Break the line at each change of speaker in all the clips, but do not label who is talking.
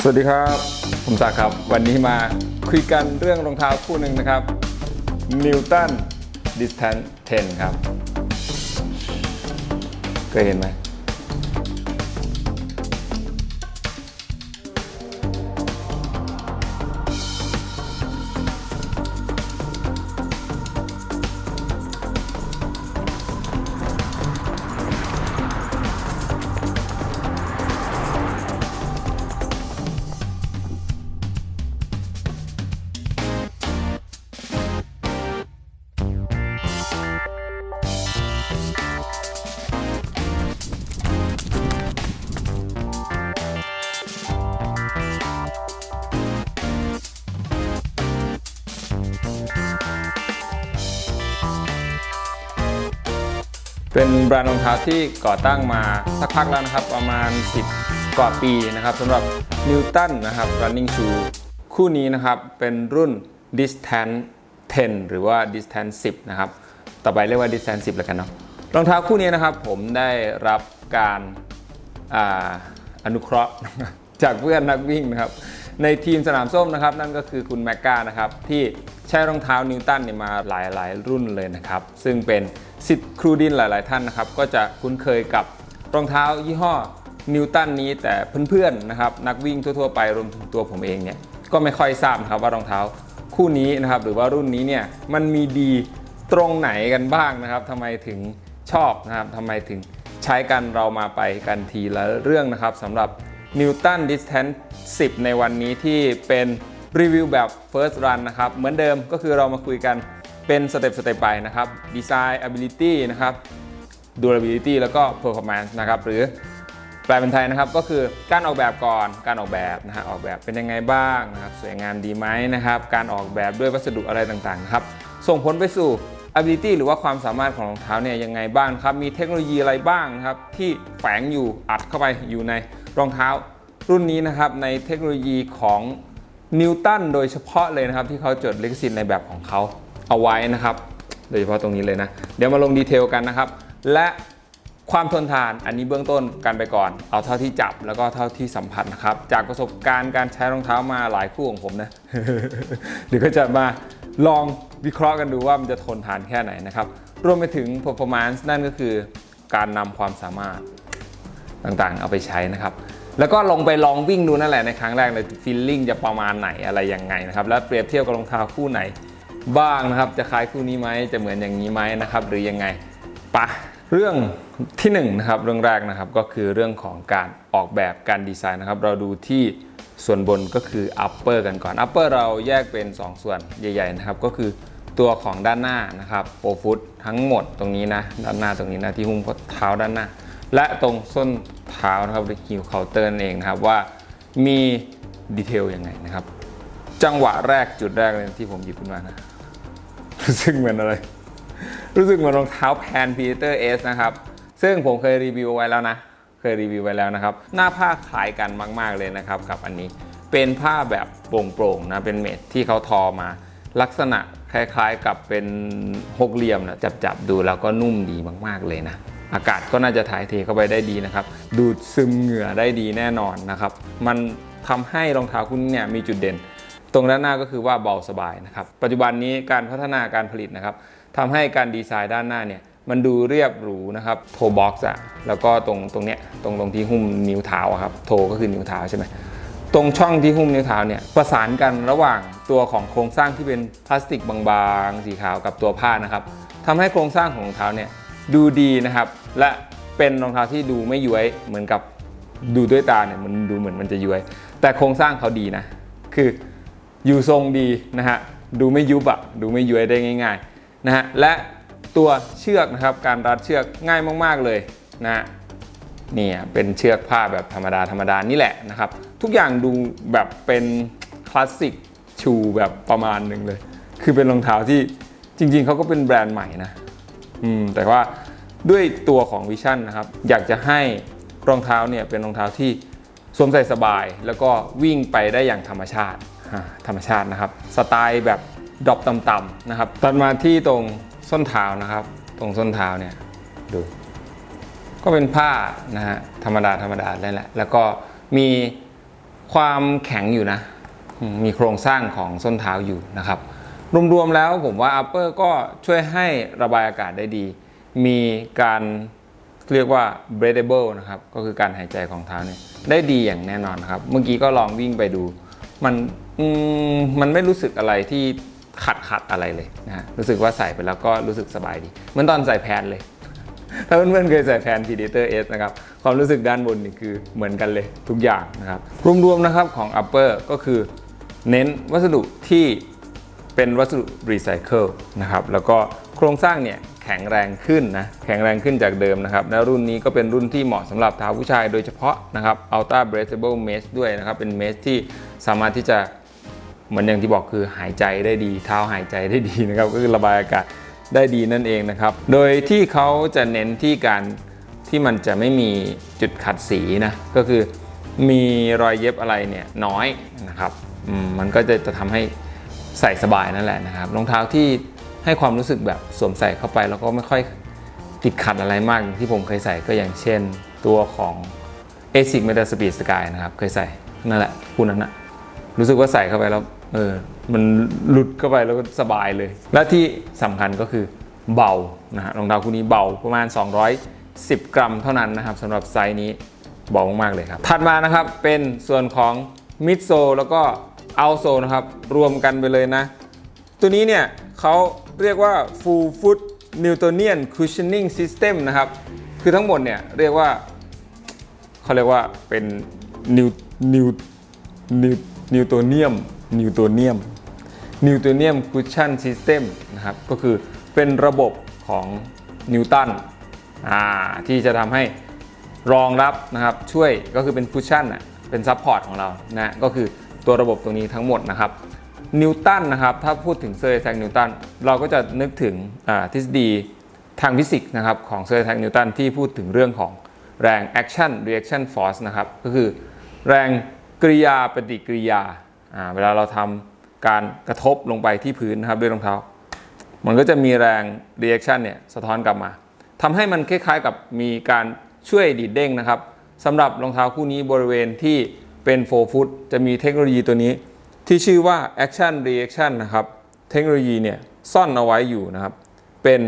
สวัสดีครับ ผมศักดิ์ครับ วันนี้มาคุยกันเรื่องรองเท้าคู่หนึ่งนะครับ Newton Distance 10 ครับ เคยเห็นไหม เป็นแบรนด์รองเท้าที่ก่อตั้งมาสักพักแล้วนะครับ ประมาณ 10 กว่าปีนะครับสำหรับ Newton นะครับ running shoe คู่นี้นะครับเป็นรุ่น distance 10 หรือว่า distance 10 นะครับ ต่อไปเรียกว่า distance 10 แล้วกันเนาะรองเท้าคู่นี้นะครับผมได้รับการอาอนุเคราะห์จากเพื่อนนักวิ่งนะครับ ในทีมสนามส้มนะครับ นั่นก็คือคุณแมกกานะครับ ที่ใช้รองเท้านิวตันเนี่ยมาหลายๆ รุ่นเลยนะครับ ซึ่งเป็น สิทธิ์ครูดินหลาย ๆ ท่านนะครับ ก็จะคุ้นเคยกับรองเท้ายี่ห้อนิวตันนี้แต่เพื่อน ๆ นะครับ นักวิ่งทั่ว ๆ ไปรวมถึงตัวผมเองเนี่ยก็ไม่ค่อยทราบนะครับว่ารองเท้าคู่นี้นะครับ หรือว่ารุ่นนี้เนี่ยมันมีดีตรงไหนกันบ้างนะครับทำไมถึงชอบนะครับทำไมถึงใช้กันเรามาไปกันทีละเรื่องนะครับสำหรับ Newton Distance 10 ในวันนี้ที่เป็นรีวิวแบบ First Run นะครับ เหมือนเดิมก็คือเรามาคุยกัน เป็นสเต็ปสเต็ปไปนะครับ Design Ability นะครับ Durability แล้วก็ Performance นะครับหรือแปลเป็นไทยนะครับก็คือการออกแบบก่อนการออกแบบนะฮะออกแบบเป็นยังไงบ้างนะครับสวยงามดีไหมนะครับการออกแบบด้วยวัสดุอะไรต่างๆนะครับส่งผลไปสู่ ability หรือว่าความสามารถของรองเท้าเนี่ยยังไงบ้างครับมีเทคโนโลยีอะไรบ้างนะครับที่แฝงอยู่อัดเข้าไปอยู่ในรองเท้ารุ่นนี้นะครับในเทคโนโลยีของนิวตันโดยเฉพาะเลยนะครับที่เขาจดลิขสิทธิ์ในแบบของเขา เอาไว้นะครับ โดยเฉพาะตรงนี้เลยนะ เดี๋ยวมาลงดีเทลกันนะครับ และความทนทานอันนี้เบื้องต้นกันไปก่อน เอาเท่าที่จับแล้วก็เท่าที่สัมผัสนะครับ จากประสบการณ์การใช้รองเท้ามาหลายคู่ของผมนะเดี๋ยวก็จะมาลองวิเคราะห์กันดูว่ามันจะทนทานแค่ไหนนะครับ รวมไปถึง performance นั่นก็คือการนำความสามารถต่างๆ เอาไปใช้นะครับ แล้วก็ลงไปลองวิ่งดูนั่นแหละในครั้งแรกเลยฟีลลิ่งจะประมาณไหนอะไรยังไงนะครับ แล้วเปรียบเทียบกับรองเท้าคู่ไหน บ้างนะครับ จะคล้ายคู่นี้ไหมจะเหมือนอย่างนี้ไหมนะครับ หรือยังไงปะเรื่องที่หนึ่งนะครับเรื่องแรกนะครับก็คือเรื่องของการออกแบบการดีไซน์นะครับ เราดูที่ส่วนบนก็คือ upper กันก่อน upper เราแยกเป็น 2 ส่วนใหญ่ ๆ นะครับ ก็คือตัวของด้านหน้านะครับโ r ฟุตทั้งหมดตรงนี้นะด้านหน้าตรงนี้นะที่หุ้มเท้าด้านหน้า และตรงส้นเท้านะครับหรือฮิวเคาน์เตอร์นั่นเองนะครับว่ามีดีเทลยังไงนะครับ จังหวะแรกจุดแรกเลยที่ผมหยิบขึ้นมานะ รู้สึกเหมือนอะไร รู้สึกเหมือนรองเท้าแพนพีเตอร์เอสนะครับ ซึ่งผมเคยรีวิวไว้แล้วนะ เคยรีวิวไว้แล้วนะครับ หน้าผ้าคล้ายกันมาก ๆเลยนะครับกับอันนี้ เป็นผ้าแบบโปร่งๆนะ เป็นเม็ดที่เขาทอมา ลักษณะคล้ายๆกับเป็นหกเหลี่ยมนะ จับๆดูแล้วก็นุ่มดีมาก ๆเลยนะอากาศก็น่าจะถ่ายเทเข้าไปได้ดีนะครับ ดูดซึมเหงื่อได้ดีแน่นอนนะครับ มันทำให้รองเท้าคุณเนี่ยมีจุดเด่น ตรงด้านหน้าก็คือว่าเบาสบายนะครับปัจจุบันนี้การพัฒนาการผลิตนะครับทำให้การดีไซน์ด้านหน้าเนี่ยมันดูเรียบหรูนะครับโทบ็อกซ์อะแล้วก็ตรงตรงเนี้ยตรงตรงที่หุ้มนิ้วเท้าครับโทก็คือนิ้วเท้าใช่ไหมตรงช่องที่หุ้มนิ้วเท้าเนี่ยประสานกันระหว่างตัวของโครงสร้างที่เป็นพลาสติกบางๆ สีขาวกับตัวผ้านะครับทำให้โครงสร้างของรองเท้าเนี่ยดูดีนะครับและเป็นรองเท้าที่ดูไม่ย้วยเหมือนกับดูด้วยตาเนี่ยมันดูเหมือนมันจะย้วย แต่โครงสร้างเขาดีนะคือ อยู่ทรงดีนะฮะดูไม่ยุบอะดูไม่ย้วยได้ง่ายๆนะฮะและตัวเชือกนะครับการรัดเชือกง่ายมากๆเลยนะฮะนี่เป็นเชือกผ้าแบบธรรมดาธรรมดานี่แหละนะครับ ทุกอย่างดูแบบเป็นคลาสสิกชูแบบประมาณหนึ่งเลย คือเป็นรองเท้าที่จริง ๆเขาก็เป็นแบรนด์ใหม่นะอืมแต่ว่าด้วยตัวของวิชั่นนะครับ อยากจะให้รองเท้าเนี่ยเป็นรองเท้าที่สวมใส่สบาย แล้วก็วิ่งไปได้อย่างธรรมชาติ ธรรมชาตินะครับ สไตล์แบบดรอปต่ำๆนะครับตัดมาที่ตรงส้นเท้านะครับ ตรงส้นเท้าเนี่ยดู ก็เป็นผ้านะฮะธรรมดาธรรมดาได้แหละ แล้วก็มีความแข็งอยู่นะ มีโครงสร้างของส้นเท้าอยู่นะครับ รวมๆแล้วผมว่า upper ก็ช่วยให้ระบายอากาศได้ดี มีการเรียกว่า breathable นะครับ ก็คือการหายใจของเท้าเนี่ยได้ดีอย่างแน่นอนนะครับ เมื่อกี้ก็ลองวิ่งไปดู มัน อืมมันไม่รู้สึกอะไรที่ขัดขัดอะไรเลยนะฮะรู้สึกว่าใส่ไปแล้วก็รู้สึกสบายดีเหมือนตอนใส่แพนเลย ถ้าเพื่อนๆเคยใส่แพน Predator S นะครับ ความรู้สึกด้านบนนี่คือเหมือนกันเลยทุกอย่างนะครับ รวมๆนะครับของ Upper ก็คือเน้นวัสดุที่เป็นวัสดุรีไซเคิลนะครับ แล้วก็โครงสร้างเนี่ยแข็งแรงขึ้นนะ แข็งแรงขึ้นจากเดิมนะครับ และรุ่นนี้ก็เป็นรุ่นที่เหมาะสำหรับเท้าผู้ชายโดยเฉพาะนะครับ Ultra Breathable Mesh ด้วยนะครับ เป็นเมสที่สามารถที่จะ เหมือนอย่างที่บอกคือหายใจได้ดี เท้าหายใจได้ดีนะครับก็คือระบายอากาศได้ดีนั่นเองนะครับ โดยที่เขาจะเน้นที่การที่มันจะไม่มีจุดขัดสีนะก็คือมีรอยเย็บอะไรเนี่ยน้อยนะครับมันก็จะจะทำให้ใส่สบายนั่นแหละนะครับรองเท้าที่ให้ความรู้สึกแบบสวมใส่เข้าไป แล้วก็ไม่ค่อยติดขัดอะไรมากที่ผมเคยใส่ก็อย่างเช่น ตัวของ ASIC Meta Speed Sky นะครับเคยใส่นั่นแหละคู่นั้นนะรู้สึกว่าใส่เข้าไปแล้ว เออมันหลุดเข้าไปแล้วก็สบายเลย และที่สำคัญก็คือเบานะฮะรองเท้าคู่นี้เบาประมาณ 210 กรัมเท่านั้นนะครับสำหรับไซส์นี้เบามากๆเลยครับ ถัดมานะครับเป็นส่วนของมิดโซแล้วก็เอาโซนะครับ รวมกันไปเลยนะ ตัวนี้เนี่ยเขาเรียกว่า full foot Newtonian cushioning system นะครับ คือทั้งหมดเนี่ยเรียกว่าเขาเรียกว่าเป็นนิวนิวนิวนิวโตเนียม นิวโตเนียมนิวโตเนียมคุชชั่นซิสเต็มนะครับก็คือเป็นระบบของนิวตันที่จะทำให้รองรับนะครับช่วยก็คือเป็นคุชชั่นเป็นซัพพอร์ตของเรานะก็คือตัวระบบตรงนี้ทั้งหมดนะครับนิวตันนะครับถ้าพูดถึงเซอร์แซกนิวตันเราก็จะนึกถึงทฤษฎีทางฟิสิกส์นะครับของเซอร์แซกนิวตันที่พูดถึงเรื่องของแรง action reaction force นะครับก็คือแรงกริยาปฏิกิริยา เวลาเราทำการกระทบลงไปที่พื้นนะครับด้วยรองเท้า มันก็จะมีแรง reaction เนี่ยสะท้อนกลับมาทำให้มันคล้ายๆกับมีการช่วยดีดเด้งนะครับสำหรับรองเท้าคู่นี้บริเวณที่เป็น4 foot จะมีเทคโนโลยีตัวนี้ ที่ชื่อว่า action reaction นะครับเทคโนโลยีเนี่ยซ่อนเอาไว้อยู่นะครับเป็น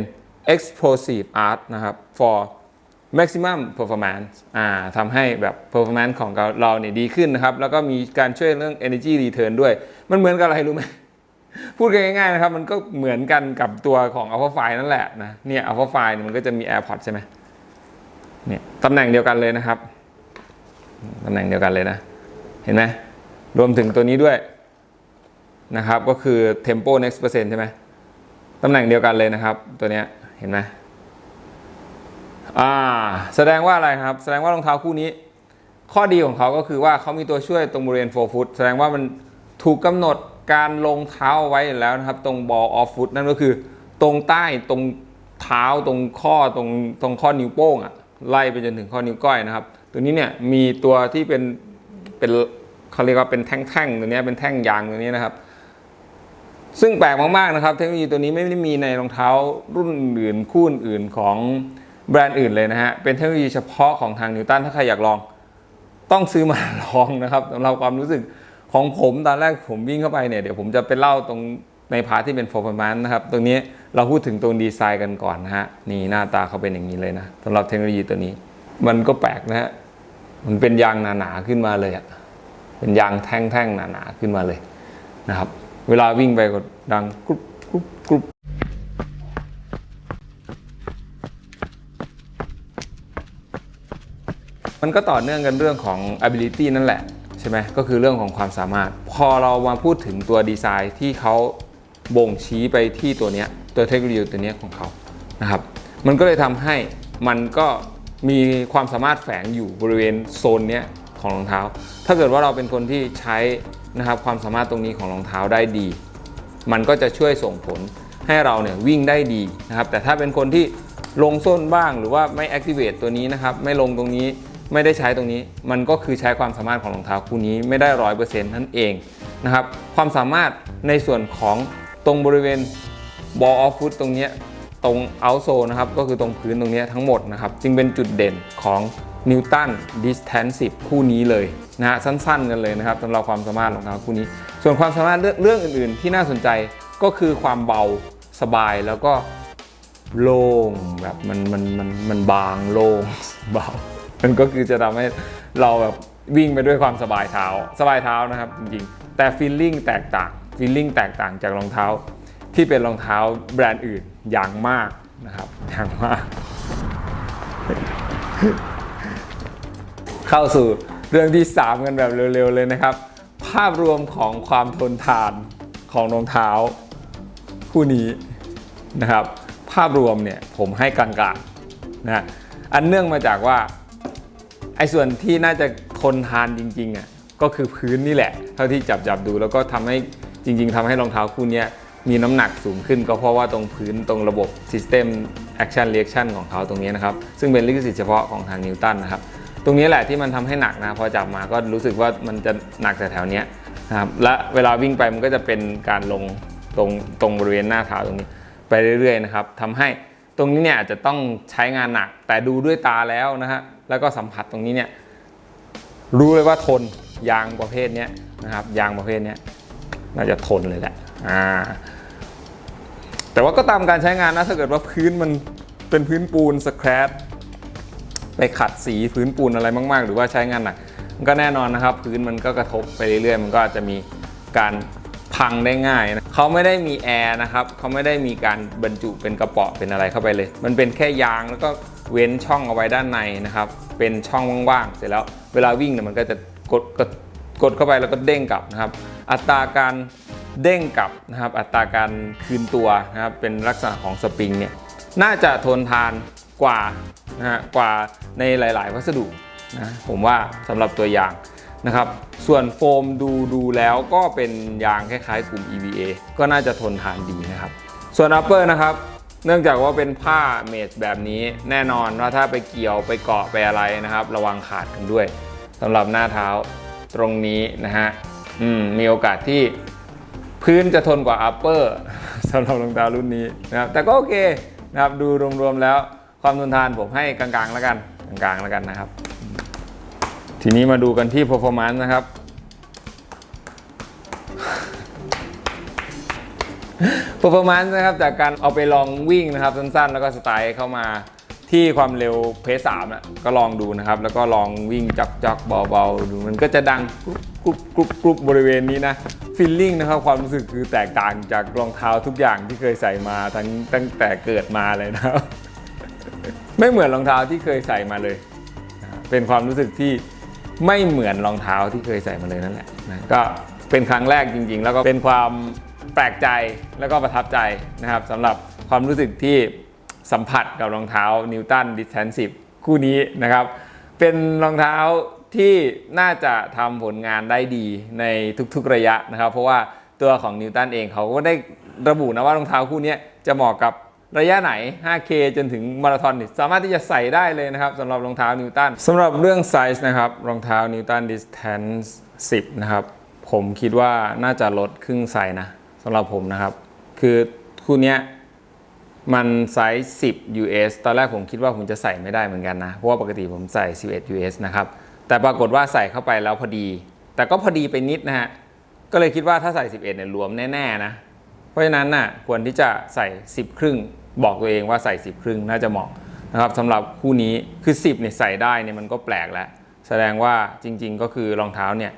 explosive art นะครับ for maximum performance อ่าทำให้แบบ performance ของเราเนี่ยดีขึ้นนะครับ แล้วก็มีการช่วยเรื่อง energy return ด้วย มันเหมือนกับอะไรรู้ไหม พูดกันง่ายๆนะครับ มันก็เหมือนกันกับตัวของ Alpha File นั่นแหละนะ เนี่ย Alpha File เนี่ยมันก็จะมี AirPods ใช่ไหมเนี่ยตำแหน่งเดียวกันเลยนะครับ ตำแหน่งเดียวกันเลยนะ เห็นไหม รวมถึงตัวนี้ด้วยนะครับ ก็คือ Tempo Next Percent ใช่ไหมตำแหน่งเดียวกันเลยนะครับ ตัวเนี้ย เห็นไหม อ่า แสดงว่าอะไรครับ แสดงว่ารองเท้าคู่นี้ ข้อดีของเขาก็คือว่าเขามีตัวช่วยตรงบริเวณ4 foot แสดงว่ามันถูกกำหนดการลงเท้าไว้แล้วนะครับ ตรง ball of foot นั่นก็คือ ตรงใต้ตรงเท้าตรงข้อตรงตรงข้อนิ้วโป้งอะไล่ไปจนถึงข้อนิ้วก้อยนะครับ ตัวนี้เนี่ยมีตัวที่เป็นเป็นเขาเรียกว่าเป็นแท่งๆตัวนี้เป็นแท่งยางตัวนี้นะครับ ซึ่งแปลกมากๆนะครับ เทคโนโลยีตัวนี้ไม่ได้มีในรองเท้ารุ่นอื่นคู่อื่นของ แบรนด์อื่นเลยนะฮะ เป็นเทคโนโลยีเฉพาะของทางนิวตันถ้าใครอยากลองต้องซื้อมาลองนะครับสำหรับความรู้สึกของผมตอนแรกผมวิ่งเข้าไปเนี่ยเดี๋ยวผมจะไปเล่าตรงในพาร์ทที่เป็น performance นะครับ ตรงนี้เราพูดถึงตรงดีไซน์กันก่อนนะฮะ นี่หน้าตาเขาเป็นอย่างนี้เลยนะสำหรับเทคโนโลยีตัวนี้ มันก็แปลกนะฮะ มันเป็นยางหนาๆขึ้นมาเลยอะเป็นยางแท่งๆหนาๆขึ้นมาเลยนะครับ เวลาวิ่งไปก็ดังกรุบกรุบกรุบ มันก็ต่อเนื่องกันเรื่องของ ability นั่นแหละใช่ไหมก็คือเรื่องของความสามารถ พอเรามาพูดถึงตัวดีไซน์ที่เขาบ่งชี้ไปที่ตัวเนี้ยตัวเทคโนโลยีตัวเนี้ยของเขานะครับมันก็เลยทำให้มันก็มีความสามารถแฝงอยู่บริเวณโซนเนี้ยของรองเท้า ถ้าเกิดว่าเราเป็นคนที่ใช้นะครับความสามารถตรงนี้ของรองเท้าได้ดี มันก็จะช่วยส่งผลให้เราเนี่ยวิ่งได้ดีนะครับแต่ถ้าเป็นคนที่ลงส้นบ้างหรือว่าไม่ activate ตัวนี้นะครับไม่ลงตรงนี้ ไม่ได้ใช้ตรงนี้ มันก็คือใช้ความสามารถของรองเท้าคู่นี้ไม่ได้ร้อยเปอร์เซ็นต์นั่นเองนะครับ ความสามารถในส่วนของตรงบริเวณ ball of foot ตรงนี้ตรง outsole นะครับ ก็คือตรงพื้นตรงนี้ทั้งหมดนะครับ จึงเป็นจุดเด่นของ Newton Distance 10คู่นี้เลยนะฮะสั้นๆกันเลยนะครับสำหรับความสามารถรองเท้าคู่นี้ ส่วนความสามารถเรื่องเรื่องอื่นๆ ที่น่าสนใจก็คือความเบาสบายแล้วก็โล่งแบบมันมันมันมันบางโล่งเบา มันก็คือจะทำให้เราแบบวิ่งไปด้วยความสบายเท้า สบายเท้านะครับจริงๆ แต่ฟีลลิ่งแตกต่างฟีลลิ่งแตกต่างจากรองเท้า ที่เป็นรองเท้าแบรนด์อื่นอย่างมากนะครับอย่างมาก เข้าสู่เรื่องที่ 3 กันแบบเร็วๆเลยนะครับ ภาพรวมของความทนทานของรองเท้าคู่นี้นะครับ ภาพรวมเนี่ยผมให้กลางๆนะอันเนื่องมาจากว่า ไอ้ส่วนที่น่าจะทนทานจริงๆอะก็คือพื้นนี่แหละ เท่าที่จับจับดูแล้วก็ทำให้จริง ๆทำให้รองเท้าคู่นี้มีน้ำหนักสูงขึ้น ก็เพราะว่าตรงพื้นตรงระบบ System Action Reaction ของเขาตรงนี้นะครับ ซึ่งเป็นลิขสิทธิ์เฉพาะของทางนิวตันนะครับ ตรงนี้แหละที่มันทำให้หนักนะพอจับมาก็รู้สึกว่ามันจะหนักแต่แถวเนี้ยนะครับและเวลาวิ่งไปมันก็จะเป็นการลงตรงตรงบริเวณหน้าเท้าตรงนี้ ไปเรื่อยๆนะครับทำให้ตรงนี้เนี่ยอาจจะต้องใช้งานหนักแต่ดูด้วยตาแล้วนะฮะ แล้วก็สัมผัสตรงนี้เนี่ยรู้เลยว่าทนยางประเภทนี้นะครับยางประเภทนี้น่าจะทนเลยแหละอ่าแต่ว่าก็ตามการใช้งานนะถ้าเกิดว่าพื้นมันเป็นพื้นปูนสแครปไปขัดสีพื้นปูนอะไรมาก ๆ หรือว่าใช้งานหนักมันก็แน่นอนนะครับ พื้นมันก็กระทบไปเรื่อยๆ มันก็อาจจะมีการพังได้ง่ายนะเขาไม่ได้มีแอร์นะครับเขาไม่ได้มีการบรรจุเป็นกระป๋อเป็นอะไรเข้าไปเลย มันเป็นแค่ยางแล้วก็เว้นช่องเอาไว้ด้านในนะครับ เป็นช่องว่างๆเสร็จแล้วเวลาวิ่งเนี่ยมันก็จะกดกดกดเข้าไปแล้วก็เด้งกลับนะครับ อัตราการเด้งกลับนะครับ อัตราการคืนตัวนะครับเป็นลักษณะของสปริงเนี่ยน่าจะทนทานกว่านะฮะกว่าในหลาย ๆ วัสดุนะผมว่าสำหรับตัวอย่าง นะครับ ส่วนโฟมดูดูแล้วก็เป็นยางคล้ายๆกลุ่ม EVA ก็น่าจะทนทานดีนะครับ ส่วน upper นะครับ เนื่องจากว่าเป็นผ้าเมดแบบนี้แน่นอนว่าถ้าไปเกี่ยวไปเกาะไปอะไรนะครับ ระวังขาดกันด้วยสำหรับหน้าเท้าตรงนี้นะฮะมมีโอกาสที่พื้นจะทนกว่า upper สำหรับรองเท้ารุ่นนี้นะครับแต่ก็โอเคนะครับดูรวมๆแล้วความทนทานผมให้กลางๆแล้วกันกลางๆแล้วกันนะครับ ทีนี้มาดูกันที่ performance นะครับ performance นะครับจากการเอาไปลองวิ่งนะครับสั้นๆ แล้วก็สไตล์เข้ามาที่ความเร็วเพสสามอะก็ลองดูนะครับ แล้วก็ลองวิ่งจักจักเบาๆดูมันก็จะดังกรุบกรุบกรุบบริเวณนี้นะฟีลลิ่งนะครับความรู้สึกคือแตกต่างจากรองเท้าทุกอย่างที่เคยใส่มาทั้งตั้งแต่เกิดมาเลยนะครับ ไม่เหมือนรองเท้าที่เคยใส่มาเลย เป็นความรู้สึกที่ ไม่เหมือนรองเท้าที่เคยใส่มาเลยนั่นแหละนะก็เป็นครั้งแรกจริง ๆ แล้วก็เป็นความแปลกใจแล้วก็ประทับใจนะครับสำหรับความรู้สึกที่สัมผัสกับรองเท้านิวตันดิสแทนซีฟคู่นี้นะครับ เป็นรองเท้าที่น่าจะทำผลงานได้ดีในทุกๆระยะนะครับ เพราะว่าตัวของนิวตันเองเขาก็ได้ระบุนะว่ารองเท้าคู่นี้จะเหมาะกับ ระยะไหน 5K จนถึงมาราธอนนี่สามารถที่จะใส่ได้เลยนะครับสำหรับรองเท้านิวตันสำหรับเรื่องไซส์นะครับรองเท้านิวตันดิสแทน10 นะครับ ผมคิดว่าน่าจะลดครึ่งไซส์นะสำหรับผมนะครับ คือคู่นี้มันไซส์10 US ตอนแรกผมคิดว่าผมจะใส่ไม่ได้เหมือนกันนะ เพราะว่าปกติผมใส่ 11 US นะครับ แต่ปรากฏว่าใส่เข้าไปแล้วพอดี แต่ก็พอดีไปนิดนะฮะก็เลยคิดว่าถ้าใส่ 11เนี่ยรวมแน่ๆนะ ราะฉะนั้นน่ะควรที่จะใส่ 10 ครึ่ง บอกตัวเองว่าใส่ 10 ครึ่งน่าจะเหมาะนะครับสำหรับคู่นี้คือ 10เนี่ยใส่ได้เนี่ยมันก็แปลกแล้ว แสดงว่าจริง ๆ ก็คือรองเท้าเนี่ย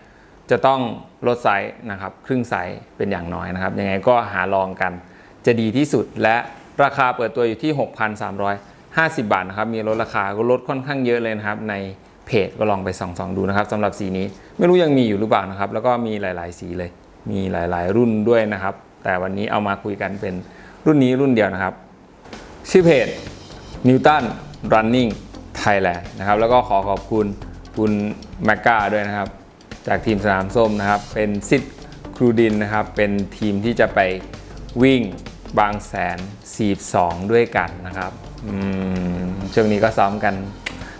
จะต้องลดไซส์นะครับครึ่งไซส์เป็นอย่างน้อยนะครับ ยังไงก็หาลองกันจะดีที่สุดและราคาเปิดตัวอยู่ที่ 6,350 บาทนะครับ มีลดราคาก็ลดค่อนข้างเยอะเลยนะครับ ในเพจก็ลองไปส่องๆดูนะครับสำหรับสีนี้ไม่รู้ยังมีอยู่หรือเปล่านะครับ แล้วก็มีหลาย ๆ สีเลย มีหลาย ๆ รุ่นด้วยนะครับ แต่วันนี้เอามาคุยกันเป็นรุ่นนี้รุ่นเดียวนะครับ ชื่อเพจ Newton Running Thailand นะครับ แล้วก็ขอขอบคุณคุณแมกกาด้วยนะครับ จากทีมสนามส้มนะครับ เป็นซิดครูดินนะครับ เป็นทีมที่จะไปวิ่งบางแสน 42 ด้วยกันนะครับช่วงนี้ก็ซ้อมกัน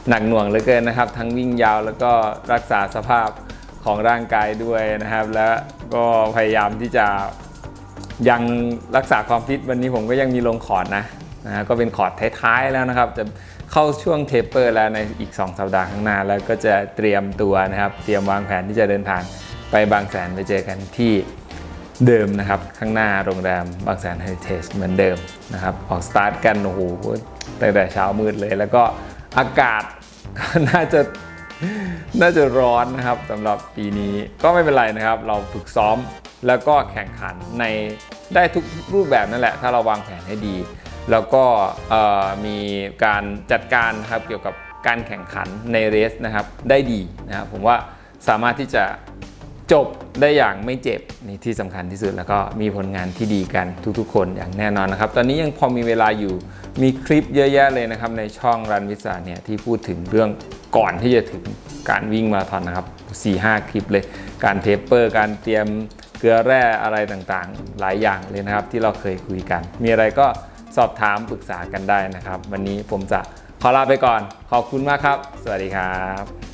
หนักหน่วงเหลือเกินนะครับ ทั้งวิ่งยาวแล้วก็รักษาสภาพของร่างกายด้วยนะครับ แล้วก็พยายามที่จะ ยังรักษาความฟิตวันนี้ผมก็ยังมีลงคอร์ดนะนะฮะก็เป็นคอร์ดท้ายๆแล้วนะครับ จะเข้าช่วงเทปเปอร์แล้วในอีก 2 สัปดาห์ข้างหน้า แล้วก็จะเตรียมตัวนะครับ เตรียมวางแผนที่จะเดินทางไปบางแสนไปเจอกันที่เดิมนะครับ ข้างหน้าโรงแรมบางแสนเฮ r ิเทจเหมือนเดิมนะครับ ออกสตาร์ทกันโอ้โหตั้งแต่เช้ามืดเลย แล้วก็อากาศน่าจะน่าจะร้อนนะครับสำหรับปีนี้ก็ไม่เป็นไรนะครับ เราฝึกซ้อม แล้วก็แข่งขันในได้ทุกรูปแบบนั่นแหละ ถ้าเราวางแผนให้ดี แล้วก็มีการจัดการครับเกี่ยวกับการแข่งขันในเรสนะครับได้ดีนะครับผมว่าสามารถที่จะจบได้อย่างไม่เจ็บนี่ที่สำคัญที่สุดแล้วก็มีผลงานที่ดีกันทุกๆ คนอย่างแน่นอนนะครับ ตอนนี้ยังพอมีเวลาอยู่มีคลิปเยอะแยะเลยนะครับในช่องรันวิสาเนี่ยที่พูดถึงเรื่องก่อนที่จะถึงการวิ่งมาราธอนนะครับ4-5 คลิปเลย การเทปเปอร์ การเตรียม เกลือแร่อะไรต่างๆ หลายอย่างเลยนะครับที่เราเคยคุยกัน มีอะไรก็สอบถามปรึกษากันได้นะครับ วันนี้ผมจะขอลาไปก่อน ขอบคุณมากครับ สวัสดีครับ